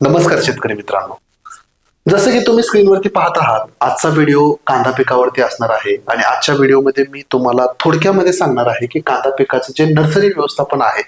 नमस्कार शेतकरी मित्रांनो. जसं की तुम्ही स्क्रीनवरती पाहत आहात आजचा व्हिडिओ कांदा पिकावरती असणार आहे आणि आजच्या व्हिडिओमध्ये मी तुम्हाला थोडक्यामध्ये सांगणार आहे की कांदा पिकाचं जे नर्सरी व्यवस्थापन आहे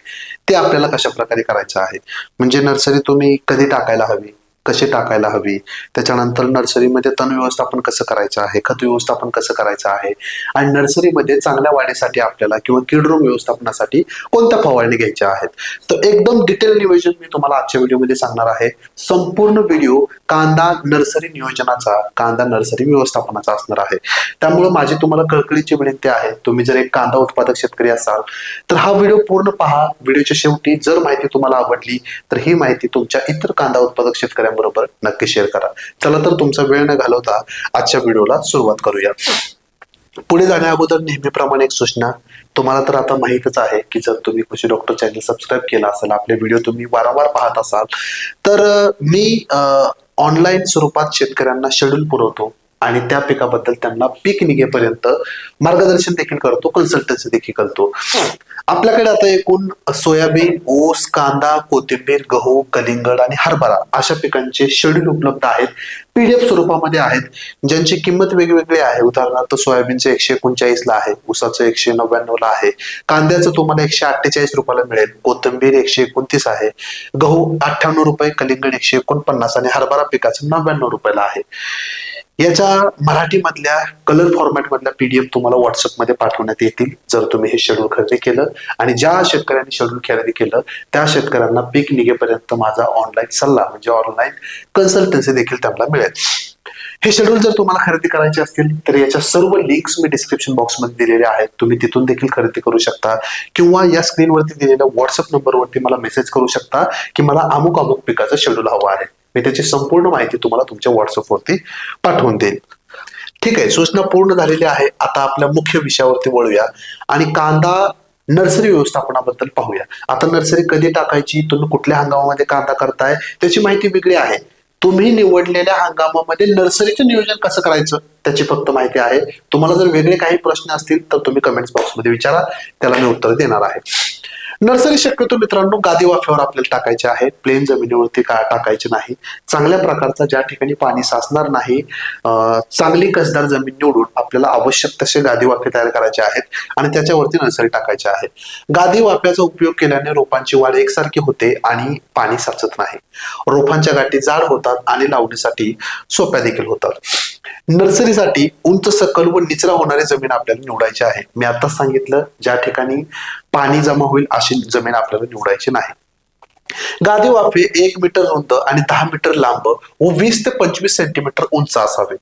ते आपल्याला कशा प्रकारे करायचं आहे? म्हणजे नर्सरी तुम्ही कधी टाकायला हवी? कशी टाकायला हवी? त्याच्यानंतर नर्सरीमध्ये तण व्यवस्थापन कसं करायचं आहे? खत व्यवस्थापन कसं करायचं आहे? आणि नर्सरीमध्ये चांगल्या वाढीसाठी आपल्याला किंवा किडरूम व्यवस्थापनासाठी कोणत्या फवारणी घ्यायच्या आहेत? तर एकदम डिटेल नियोजन मी तुम्हाला आजच्या व्हिडिओमध्ये सांगणार आहे. संपूर्ण व्हिडिओ कांदा नर्सरी नियोजनाचा कांदा नर्सरी व्यवस्थापनाचा असणार आहे. त्यामुळे माझी तुम्हाला कळकळीची विनंती आहे तुम्ही जर एक कांदा उत्पादक शेतकरी असाल तर हा व्हिडिओ पूर्ण पहा. व्हिडिओच्या शेवटी जर माहिती तुम्हाला आवडली तर ही माहिती तुमच्या इतर कांदा उत्पादक बरोबर नक्की शेअर करा. चला तर तुमचा वेळ न घालवता आजच्या व्हिडिओला सुरुवात करूया. पुढे जाण्या अगोदर नेहमीप्रमाणे एक सूचना. तुम्हाला तर आता माहितच आहे की जर तुम्ही कृषी डॉक्टर चॅनल सबस्क्राईब केला असेल आपले व्हिडिओ तुम्ही वारंवार पाहत असाल तर मी ऑनलाईन स्वरूपात शेतकऱ्यांना शेड्यूल पुरवतो आणि त्या पिकाबद्दल त्यांना पीक निघेपर्यंत मार्गदर्शन देखील करतो कन्सल्टन्सी देखील करतो. आपल्याकडे आता एकूण सोयाबीन ऊस कांदा कोथिंबीर गहू कलिंगड आणि हरभरा अशा पिकांचे शेड्यूल उपलब्ध आहेत. पीडीएफ स्वरूपामध्ये आहेत. ज्यांची किंमत वेगवेगळी आहे. उदाहरणार्थ सोयाबीनचं एकशे एकोणचाळीस ला आहे. ऊसाचं एकशे नव्याण्णव ला आहे. कांद्याचं तुम्हाला एकशे अठ्ठेचाळीस रुपयाला मिळेल. कोथिंबीर एकशे एकोणतीस आहे. गहू अठ्ठ्याण्णव रुपये कलिंगड एकशे एकोणपन्नास आणि हरभरा पिकाचं नव्याण्णव रुपयाला आहे. याच्या मराठीमधल्या कलर फॉर्मॅट मधल्या पीडीएफ तुम्हाला व्हॉट्सअपमध्ये पाठवण्यात येतील जर तुम्ही हे शेड्यूल खरेदी केलं. आणि ज्या शेतकऱ्यांनी शेड्यूल खरेदी केलं त्या शेतकऱ्यांना पीक निघेपर्यंत माझा ऑनलाईन सल्ला म्हणजे ऑनलाईन कन्सल्टन्सी देखील त्यांना मिळेल. हे शेड्यूल जर तुम्हाला खरेदी करायचे असतील तर याच्या सर्व लिंक्स मी डिस्क्रिप्शन बॉक्समध्ये दिलेले आहेत. तुम्ही तिथून देखील खरेदी करू शकता. किंवा या स्क्रीनवरती दिलेल्या व्हॉट्सअप नंबरवरती मला मेसेज करू शकता की मला अमुक अमुक पिकाचं शेड्यूल हवं आहे. मी त्याची संपूर्ण माहिती तुम्हाला तुमच्या व्हॉट्सअपवरती पाठवून देईल ठीक आहे सूचना पूर्ण झालेली आहे. आता आपल्या मुख्य विषयावरती वळूया आणि कांदा नर्सरी व्यवस्थापनाबद्दल पाहूया. आता नर्सरी कधी टाकायची? तुम्ही कुठल्या हंगामामध्ये कांदा करताय? त्याची माहिती वेगळी आहे. तुम्ही निवडलेल्या हंगामामध्ये नर्सरीचं नियोजन कसं करायचं? त्याची फक्त माहिती आहे. तुम्हाला जर वेगळे काही प्रश्न असतील तर तुम्ही कमेंट्स बॉक्समध्ये विचारा. त्याला मी उत्तर देणार आहे. नर्सरी शक्यतो मित्रांनो गादी वाफ्यावर आपल्याला टाकायचे आहे प्लेन जमिनीवरती का टाकायचे नाही. चांगल्या प्रकारचा ज्या ठिकाणी पाणी साचणार नाही चांगली कसदार जमीन निवडून आपल्याला आवश्यक तसे गादी वाफे तयार करायचे आहेत आणि त्याच्यावरती नर्सरी टाकायचे आहे गादी वाफ्याचा उपयोग केल्याने रोपांची वाढ एकसारखी होते आणि पाणी साचत नाही. रोपांच्या गाठी जाड होतात आणि लावणीसाठी सोप्या देखील होतात. नर्सरीसाठी उंच सकल व निचरा होणारी जमीन आपल्याला निवडायची आहे. मी आताच सांगितलं ज्या ठिकाणी पाणी जमा होईल अशी जमीन आपल्याला निवडायची नाही. गादी वाफे एक मीटर रुंद आणि दहा मीटर लांब व वीस ते पंचवीस सेंटीमीटर उंच असावे.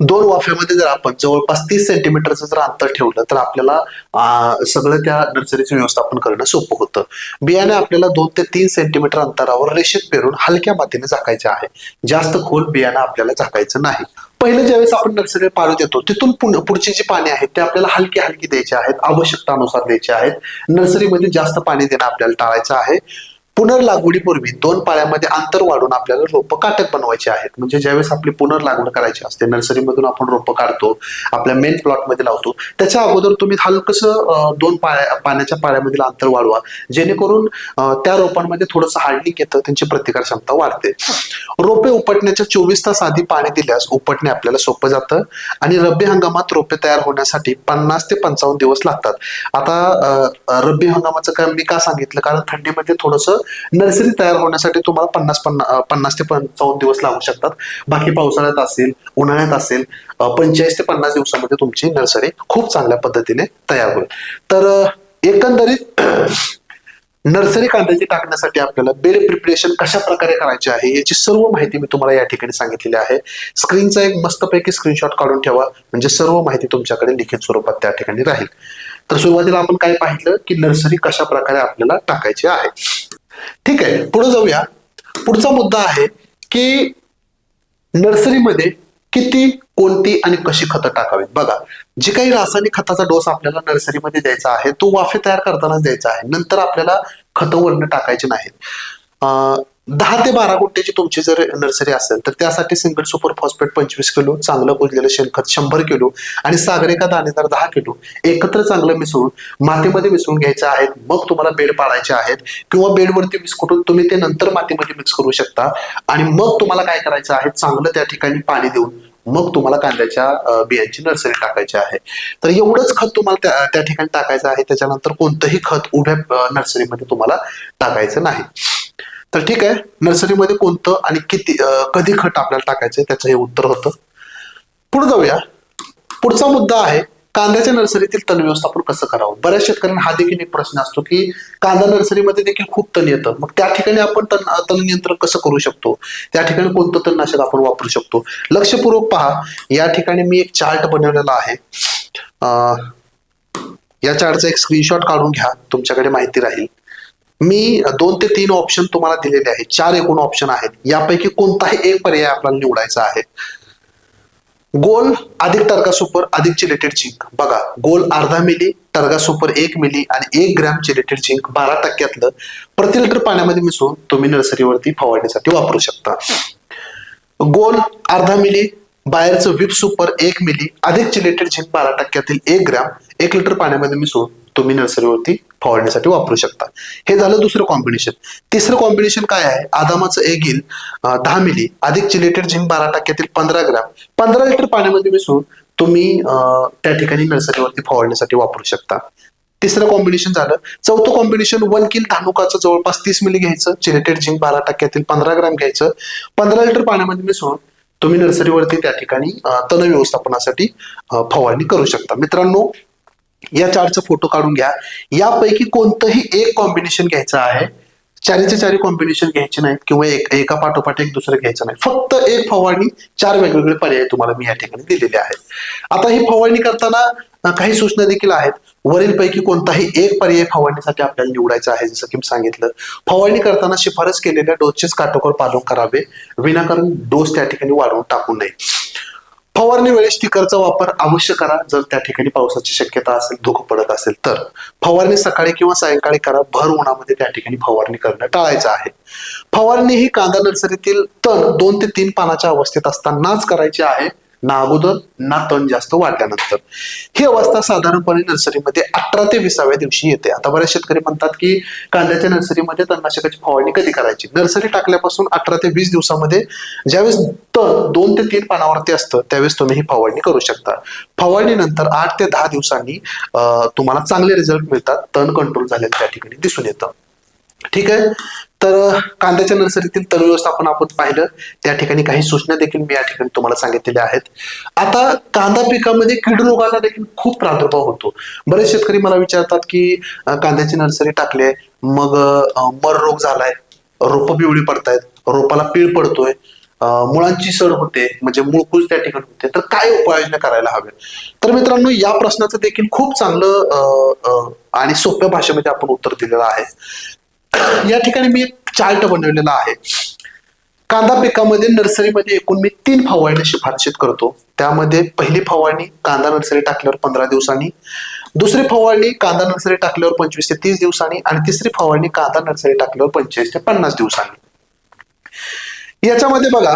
दोन वाफ्यामध्ये जर आपण जवळपास तीस सेंटीमीटरचं जर अंतर ठेवलं तर आपल्याला सगळं त्या नर्सरीचं व्यवस्थापन करणं सोपं होतं. बियाणे आपल्याला दोन ते तीन सेंटीमीटर अंतरावर रेषेत पेरून हलक्या मातीने झाकायचे आहे. जास्त खोल बियाणं आपल्याला झाकायचं नाही. पहिले ज्यावेळेस आपण नर्सरी पाणी देतो तिथून पुढची जी पाणी आहेत ते आपल्याला हलकी हलकी द्यायची आहेत आवश्यकतानुसार द्यायचे आहेत. नर्सरीमध्ये जास्त पाणी देणं आपल्याला टाळायचं आहे. पुनर्लागवडीपूर्वी दोन पाळ्यामध्ये अंतर वाढून आपल्याला रोपं काटक बनवायचे आहेत. म्हणजे ज्यावेळेस आपली पुनर्लागवड करायची असते नर्सरीमधून आपण रोपं काढतो आपल्या मेन प्लॉटमध्ये लावतो त्याच्या अगोदर तुम्ही हलकसं दोन पाळ्या पाण्याच्या पाळ्यामधील अंतर वाढवा. जेणेकरून त्या रोपांमध्ये थोडंसं हार्डनिक येतं त्यांची प्रतिकार क्षमता वाढते. रोपे उपटण्याच्या चोवीस तास आधी पाणी दिल्यास उपटणे आपल्याला सोपं जातं आणि रब्बी हंगामात रोपे तयार होण्यासाठी पन्नास ते पंचावन्न दिवस लागतात. आता रब्बी हंगामाचं काय मी का सांगितलं? कारण थंडीमध्ये थोडंसं नर्सरी तयार होण्यासाठी तुम्हाला पन्नास पन्ना पन्नास ते पंचावन्न दिवस लागू शकतात. बाकी पावसाळ्यात असेल उन्हाळ्यात असेल पंचेचाळीस ते पन्नास दिवसामध्ये तुमची नर्सरी खूप चांगल्या पद्धतीने तयार होईल. तर एकंदरीत नर्सरी कांद्याची टाकण्यासाठी आपल्याला बेल प्रिपरेशन कशा प्रकारे करायचे आहे याची सर्व माहिती मी तुम्हाला या ठिकाणी सांगितलेली आहे. स्क्रीनचा एक मस्तपैकी स्क्रीनशॉट काढून ठेवा म्हणजे सर्व माहिती तुमच्याकडे लिखित स्वरूपात त्या ठिकाणी राहील. तर सुरुवातीला आपण काय पाहिलं की नर्सरी कशा प्रकारे आपल्याला टाकायची आहे. ठीक आहे पुढे जाऊया. पुढचा मुद्दा आहे की नर्सरीमध्ये किती कोणती आणि कशी खतं टाकावीत? बघा जे काही रासायनिक खताचा डोस आपल्याला नर्सरीमध्ये द्यायचा आहे तो वाफे तयार करताना द्यायचा आहे. नंतर आपल्याला खतं वर्ण टाकायचे नाहीत. दहा ते बारा गुंठ्याची तुमची जर नर्सरी असेल तर त्यासाठी सिंगल सुपर फॉस्फेट पंचवीस किलो चांगलं कुजलेलं शेणखत शंभर किलो आणि सागरेका दाणेदार दहा किलो एकत्र चांगलं मिसळून मातीमध्ये मिसळून घ्यायचं आहेत. मग तुम्हाला बेड पाडायचे आहेत किंवा बेडवरती विस्कुटून तुम्ही ते नंतर मातीमध्ये मिक्स करू शकता. आणि मग तुम्हाला काय करायचं आहे? चांगलं त्या ठिकाणी पाणी देऊन मग तुम्हाला कांद्याच्या बियांची नर्सरी टाकायची आहे. तर एवढंच खत तुम्हाला त्या ठिकाणी टाकायचं आहे. त्याच्यानंतर कोणतंही खत उभ्या नर्सरीमध्ये तुम्हाला टाकायचं नाही. तर ठीक आहे. नर्सरीमध्ये कोणतं आणि किती कधी खत आपल्याला टाकायचं त्याचं हे उत्तर होतं. पुढे जाऊया. पुढचा मुद्दा आहे कांद्याच्या नर्सरीतील तण व्यवस्थापन कसं करावं? बऱ्याच शेतकऱ्यांना हा देखील एक प्रश्न असतो की कांदा नर्सरीमध्ये देखील खूप तण येतं. मग त्या ठिकाणी आपण तण तण नियंत्रण कसं करू शकतो? त्या ठिकाणी कोणतं तणनाशक आपण वापरू शकतो? लक्षपूर्वक पहा. या ठिकाणी मी एक चार्ट बनवलेला आहे. या चार्टचा एक स्क्रीनशॉट काढून घ्या. तुमच्याकडे माहिती राहील. मी दोन ते तीन ऑप्शन तुम्हाला दिलेले आहेत. चार एकूण ऑप्शन आहेत. यापैकी कोणताही एक पर्याय आपल्याला निवडायचा आहे. गोल अधिक टर्गा सुपर अधिक चिलेटेड झिंक बघा गोल अर्धा मिली टर्गा सुपर एक मिली आणि एक ग्रॅम चिलेटेड झिंक बारा टक्क्यातलं प्रति लिटर पाण्यामध्ये मिसळून तुम्ही नर्सरीवरती फवारण्यासाठी वापरू शकता. गोल अर्धा मिली बाहेरचं विप सुपर एक मिली अधिक चिलेटेड झिंक बारा टक्क्यातील एक ग्रॅम एक लिटर पाण्यामध्ये मिसळून तुम्ही नर्सरीवरती फवारण्यासाठी वापरू शकता. हे झालं दुसरं कॉम्बिनेशन तिसरं कॉम्बिनेशन काय आहे? आदामाचं एगिल दहा मिली. अधिक चिलेटेड झिंक बारा टक्क्यातील पंधरा ग्रॅम. पंधरा लिटर पाण्यामध्ये मिसळून तुम्ही त्या ठिकाणी नर्सरीवरती फवारण्यासाठी वापरू शकता. तिसरं कॉम्बिनेशन झालं. चौथं कॉम्बिनेशन वन किल धानुकाचं जवळपास तीस मिली घ्यायचं. चिलेटेड झिंक बारा टक्क्यातील पंधरा ग्रॅम घ्यायचं. पंधरा लिटर पाण्यामध्ये मिसळून तुम्ही नर्सरीवरती त्या ठिकाणी तण व्यवस्थापनासाठी फवारणी करू शकता. मित्रांनो या चारचा फोटो काढून घ्या. यापैकी कोणतंही एक कॉम्बिनेशन घ्यायचं आहे. चारीचे चारी कॉम्बिनेशन घ्यायचे नाहीत किंवा एक एका पाठोपाठ एक दुसरं घ्यायचं नाही. फक्त एक फवारणी चार वेगवेगळे पर्याय तुम्हाला मी या ठिकाणी दिलेले आहेत. आता ही फवारणी करताना काही सूचना देखील आहेत. वरीलपैकी कोणताही एक पर्याय फवारणीसाठी आपल्याला निवडायचा आहे जसं की मी सांगितलं. फवारणी करताना शिफारस केलेल्या डोसचेच काटोकोर पालन करावे. विनाकारण डोस त्या ठिकाणी वाढवून टाकू नये. फवारणी वेळेस स्टिकरचा वापर अवश्य करा. जर त्या ठिकाणी पावसाची शक्यता असेल धुकं पडत असेल तर. फवारणी सकाळी किंवा सायंकाळी करा. भर उन्हामध्ये त्या ठिकाणी फवारणी करणं टाळायचं आहे. फवारणी ही कांदा नर्सरीतील तण दोन ते तीन पानाच्या अवस्थेत असतानाच करायची आहे. ना अगोदर ना तण जास्त वाढल्यानंतर. ही अवस्था साधारणपणे नर्सरीमध्ये अठरा ते विसाव्या दिवशी येते. आता बरेच शेतकरी म्हणतात की कांद्याच्या नर्सरीमध्ये तणनाशकाची फवारणी कधी करायची? नर्सरी टाकल्यापासून अठरा ते वीस दिवसामध्ये ज्यावेळेस तण दोन ते तीन पानावरती असतं त्यावेळेस तुम्ही ही फवारणी करू शकता. फवारणीनंतर आठ ते दहा दिवसांनी तुम्हाला चांगले रिझल्ट मिळतात. तण कंट्रोल झालेलं त्या ठिकाणी दिसून येतं. ठीक आहे? तर कांद्याच्या नर्सरीतील तण व्यवस्थापन आपण पाहिलं. त्या ठिकाणी काही सूचना देखील मी या ठिकाणी तुम्हाला सांगितलेल्या आहेत. आता कांदा पिकामध्ये कीड रोगाचा देखील खूप प्रादुर्भाव होतो. बरेच शेतकरी मला विचारतात की कांद्याची नर्सरी टाकली आहे मग मर रोग झालाय रोप पिवळी पडतायत रोपाला पीळ पडतोय मुळांची सड होते म्हणजे मुळकूज त्या ठिकाणी होते. तर काय उपाययोजना करायला हवे तर मित्रांनो या प्रश्नाचं देखील खूप चांगलं आणि सोप्या भाषेमध्ये आपण उत्तर दिलेलं आहे. या ठिकाणी मी एक चार्ट बनवलेला आहे. कांदा पिकामध्ये नर्सरीमध्ये एकूण मी तीन फवारणी शिफारशीत करतो. त्यामध्ये पहिली फवारणी कांदा नर्सरी टाकल्यावर पंधरा दिवसांनी दुसरी फवारणी कांदा नर्सरी टाकल्यावर पंचवीस ते तीस दिवसांनी आणि तिसरी फवारणी कांदा नर्सरी टाकल्यावर पंचेचाळीस ते पन्नास दिवसांनी. याच्यामध्ये बघा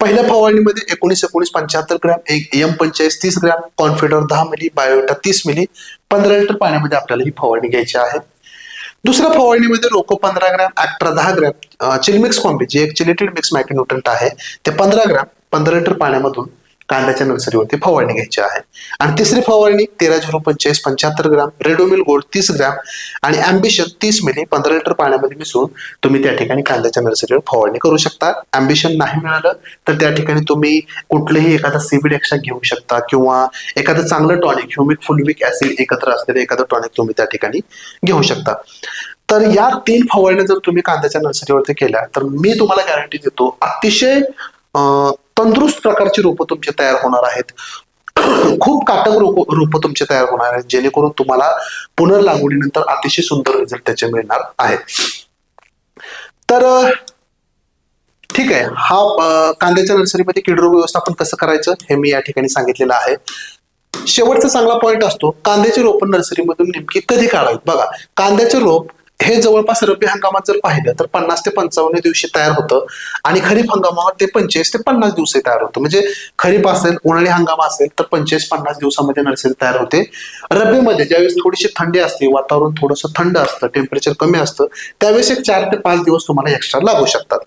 पहिल्या फवारणीमध्ये एकोणीस एकोणीस पंच्याहत्तर ग्रॅम एक एम पंचेचाळीस तीस ग्रॅम कॉन्फिडर दहा मिली बायोटा तीस मिली पंधरा लिटर पाण्यामध्ये आपल्याला ही फवारणी घ्यायची आहे. दुसऱ्या फवारणीमध्ये रोको पंधरा ग्रॅम ॲक्ट्रा दहा ग्रॅम चिलमिक्स कॉम्बी जे एक चिलेटेड मिक्स मॅकिन्युट्रंट आहे ते पंधरा ग्रॅम पंधरा लिटर पाण्यामधून कांद्याच्या नर्सरीवरती फवारणी घ्यायची आहे. आणि तिसरी फवारणी तेरा झिरो पंचेचाळीस पंच्याहत्तर ग्राम रेडोमिल गोल्ड तीस ग्रॅम आणि अँबिशन तीस मिली पंधरा लिटर पाण्यामध्ये मिसळून तुम्ही त्या ठिकाणी कांद्याच्या नर्सरीवर फवारणी करू शकता. अँबिशन नाही मिळालं तर त्या ठिकाणी तुम्ही कुठलंही एखादा सीबीड एक्स्ट्रा घेऊ शकता किंवा एखादं चांगलं टॉनिक ह्युमिक फुलविक ऍसिड एकत्र असलेलं एखादं टॉनिक तुम्ही त्या ठिकाणी घेऊ शकता. तर या तीन फवारण्या जर तुम्ही कांद्याच्या नर्सरीवरती केल्या तर मी तुम्हाला गॅरंटी देतो अतिशय तंदुरुस्त प्रकारची रोपं तुमची तयार होणार आहेत. खूप काटक रोप रोपं तुमचे तयार होणार आहेत जेणेकरून तुम्हाला पुनर्लागवडीनंतर अतिशय सुंदर रिझल्ट त्याचे मिळणार आहेत. तर ठीक आहे. हा कांद्याच्या नर्सरीमध्ये कीडरोग व्यवस्थापन कसं करायचं हे मी या ठिकाणी सांगितलेलं आहे. शेवटचा चांगला पॉईंट असतो कांद्याचे रोप नर्सरीमधून नेमकी कधी काढावीत? बघा कांद्याचे रोप हे जवळपास रब्बी हंगामात जर पाहिलं तर पन्नास ते पंचावन्न दिवशी तयार होतं. आणि खरीप हंगामावर ते पंचेचाळीस ते पन्नास दिवस तयार होतं. म्हणजे खरीप असेल उन्हाळी हंगाम असेल तर पंचेचाळीस पन्नास दिवसामध्ये नर्सरी तयार होते. रब्बीमध्ये ज्यावेळेस थोडीशी थंडी असते वातावरण थोडंसं थंड असतं टेम्परेचर कमी असतं त्यावेळेस एक चार ते पाच दिवस तुम्हाला एक्स्ट्रा लागू शकतात.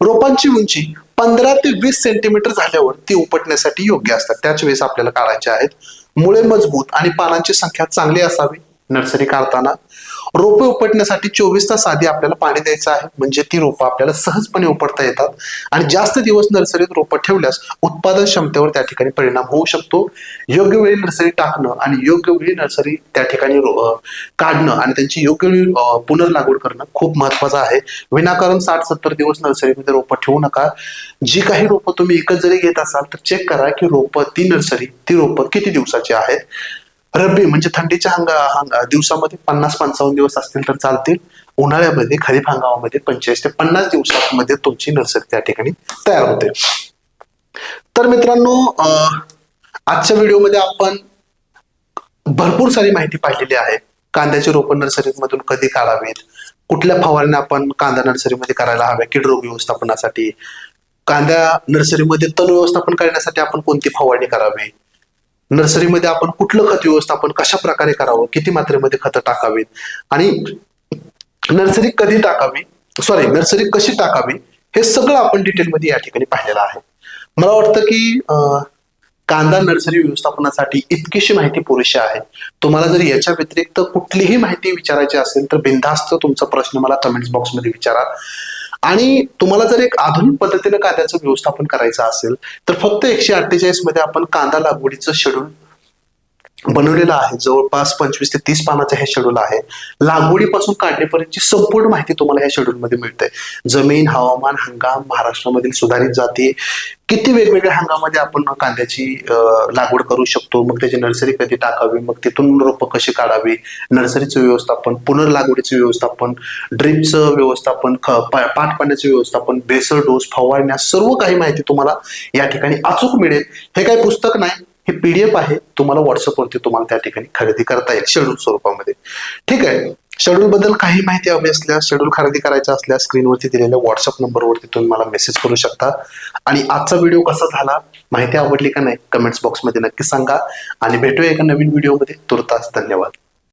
रोपांची उंची पंधरा ते वीस सेंटीमीटर झाल्यावर ती उपटण्यासाठी योग्य असतात. त्याच वेळेस आपल्याला काढायचे आहेत. मुळे मजबूत आणि पानांची संख्या चांगली असावी नर्सरी काढताना. रोपे उपटण्यासाठी चोवीस तास आधी आपल्याला पाणी द्यायचं आहे. म्हणजे ती रोपं आपल्याला सहजपणे उपटता येतात. आणि जास्त दिवस नर्सरीत रोपं ठेवल्यास उत्पादन क्षमतेवर त्या ठिकाणी परिणाम होऊ शकतो. योग्य वेळी नर्सरी टाकणं आणि योग्य वेळी नर्सरी त्या ठिकाणी काढणं आणि त्यांची योग्य वेळी पुनर्लागवड करणं खूप महत्वाचं आहे. विनाकारण साठ सत्तर दिवस नर्सरीमध्ये रोपं ठेवू नका. जी काही रोपं तुम्ही एकच जरी घेत असाल तर चेक करा की रोपं ती नर्सरी ती रोपं किती दिवसाची आहेत? रब्बी म्हणजे थंडीच्या हंगा हंगा- दिवसामध्ये पन्नास पंचावन्न दिवस असतील तर चालतील. उन्हाळ्यामध्ये खरीप हंगामामध्ये पंचेचाळीस ते पन्नास दिवसामध्ये तुमची नर्सरी त्या ठिकाणी तयार होते. तर मित्रांनो अं, आजच्या व्हिडिओमध्ये आपण भरपूर सारी माहिती पाहिलेली आहे. कांद्याची रोपण नर्सरीमधून कधी काढावीत? कुठल्या फवारण्या आपण कांदा नर्सरीमध्ये करायला हव्या? कीड रोग व्यवस्थापनासाठी. कांद्या नर्सरीमध्ये तण व्यवस्थापन करण्यासाठी आपण कोणती फवारणी करावी? नर्सरीमध्ये आपण कुठलं खत व्यवस्थापन कशा प्रकारे करावं? किती मात्रेमध्ये खतं टाकावीत? आणि नर्सरी कधी टाकावी? सॉरी नर्सरी कशी टाकावी? हे सगळं आपण डिटेलमध्ये या ठिकाणी पाहिलेलं आहे. मला वाटतं की कांदा नर्सरी व्यवस्थापनासाठी इतकीशी माहिती पुरेशी आहे. तुम्हाला जर याच्या व्यतिरिक्त कुठलीही माहिती विचारायची असेल तर बिनधास्त तुमचा प्रश्न मला कमेंट्स बॉक्समध्ये विचारा. आणि तुम्हाला जर एक आधुनिक पद्धतीने कांद्याचं व्यवस्थापन करायचं असेल तर फक्त एकशे अठ्ठेचाळीसमध्ये आपण कांदा लागवडीचं शेड्यूल बनवलेलं आहे. जवळपास पंचवीस ते तीस पानाचं हे शेड्यूल आहे. लागवडीपासून काढणीपर्यंतची संपूर्ण माहिती तुम्हाला ह्या शेड्यूल मध्ये मिळते. जमीन हवामान हंगाम महाराष्ट्रामधील सुधारित जाती किती वेगवेगळ्या हंगामध्ये आपण कांद्याची लागवड करू शकतो? मग त्याची नर्सरी कधी टाकावी? मग तिथून रोपं कशी काढावी? नर्सरीचं व्यवस्थापन पुनर्लागवडीचं व्यवस्थापन ड्रीपचं व्यवस्थापन ख- पाण्याचं व्यवस्थापन बेसळ डोस फवारण्या सर्व काही माहिती तुम्हाला या ठिकाणी अचूक मिळेल. हे काही पुस्तक नाही. हे पीडीएफ आहे. तुम्हाला व्हॉट्सअपवरती तुम्हाला त्या ठिकाणी खरेदी करता येईल शेड्यूल स्वरूपामध्ये. ठीक आहे. शेड्यूल बद्दल काही माहिती हवी असल्यास शेड्यूल खरेदी करायचा असल्यास स्क्रीनवरती दिलेल्या व्हॉट्सअप नंबरवरती तुम्ही मला मेसेज करू शकता. आणि आजचा व्हिडिओ कसा झाला माहिती आवडली का नाही कमेंट्स बॉक्समध्ये नक्की सांगा. आणि भेटूया एका नवीन व्हिडिओमध्ये तुर्तास धन्यवाद.